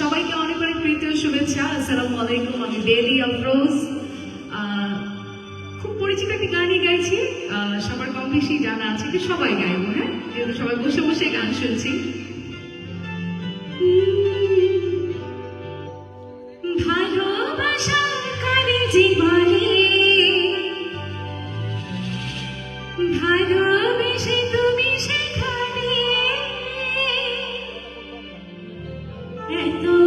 সবাইকে অনেক অনেক প্রীতি ও শুভেচ্ছা। আসসালামু আলাইকুম, আমি বেলি আফরোজ। খুব পরিচিত একটি গানই গাইছি। সবার কম বেশি জানা আছে কি সবাই গাইবো হ্যাঁ? যেহেতু সবাই বসে বসে গান শুনছি। Et tout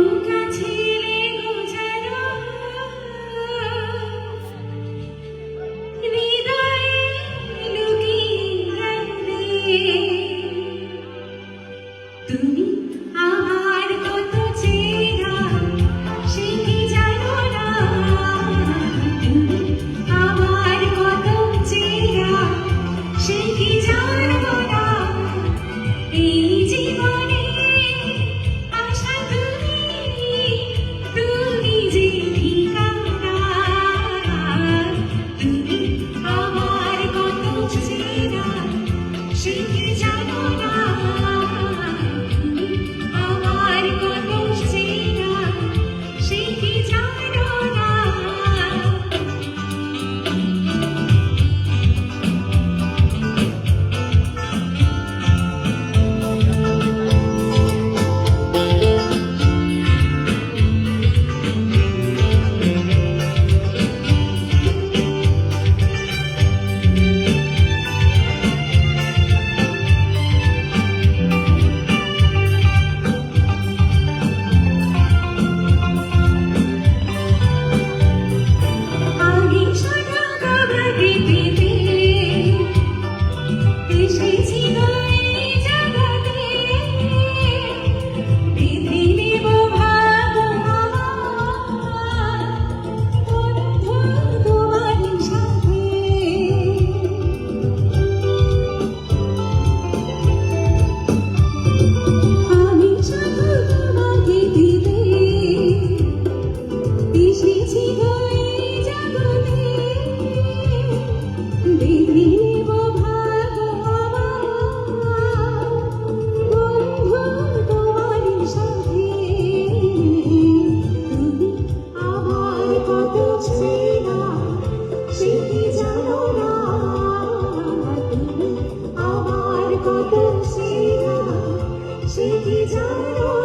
Maybe সে জানো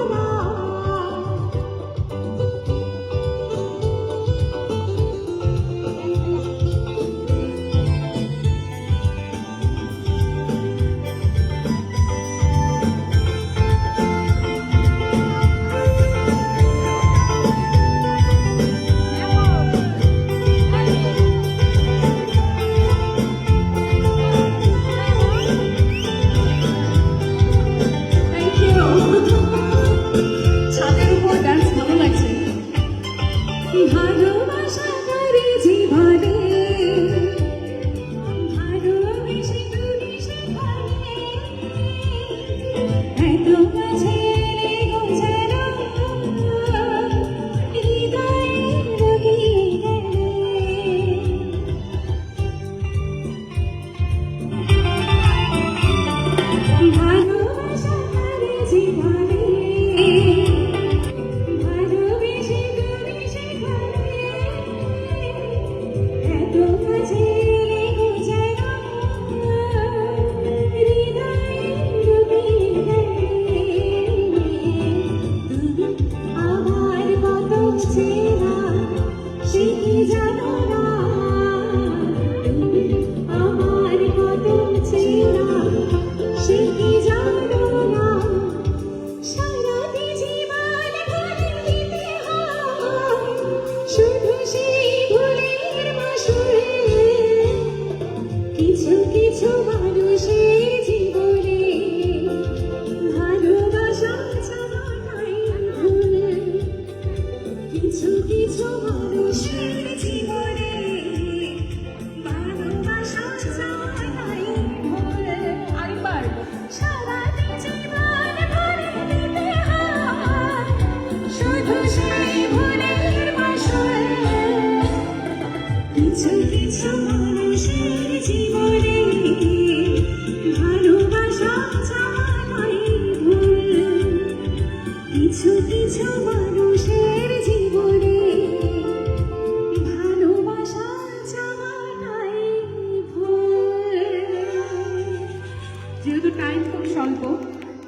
টাইম খুব স্বল্প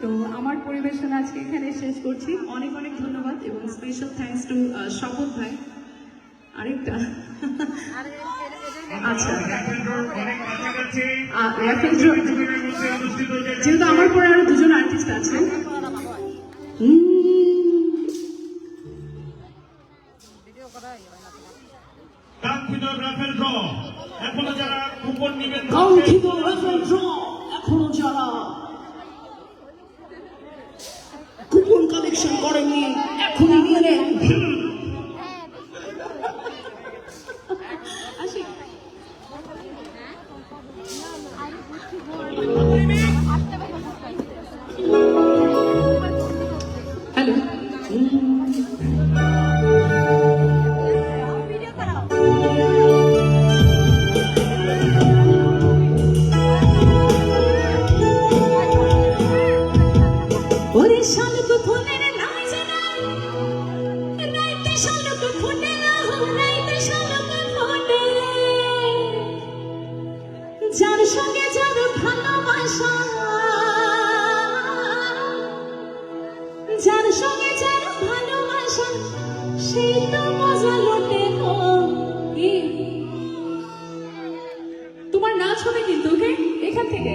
তো আমার পরিবেশন আজকে এখানে শেষ করছি। অনেক অনেক ধন্যবাদ এবং স্পেশাল থ্যাঙ্কস টু শপথ ভাই। আরেকটা। আচ্ছা। যেহেতু আমার পরে আরও দুজন আর্টিস্ট আছে। ড্র এখনও যারা কুপন নিবেন কাঙ্ক্ষিত রাফেল ড্র এখনও যারা কালেকশন করেননি এখনই নিয়ে নেন। তোমার নাচ হবে কিন্তু ওকে? এখান থেকে।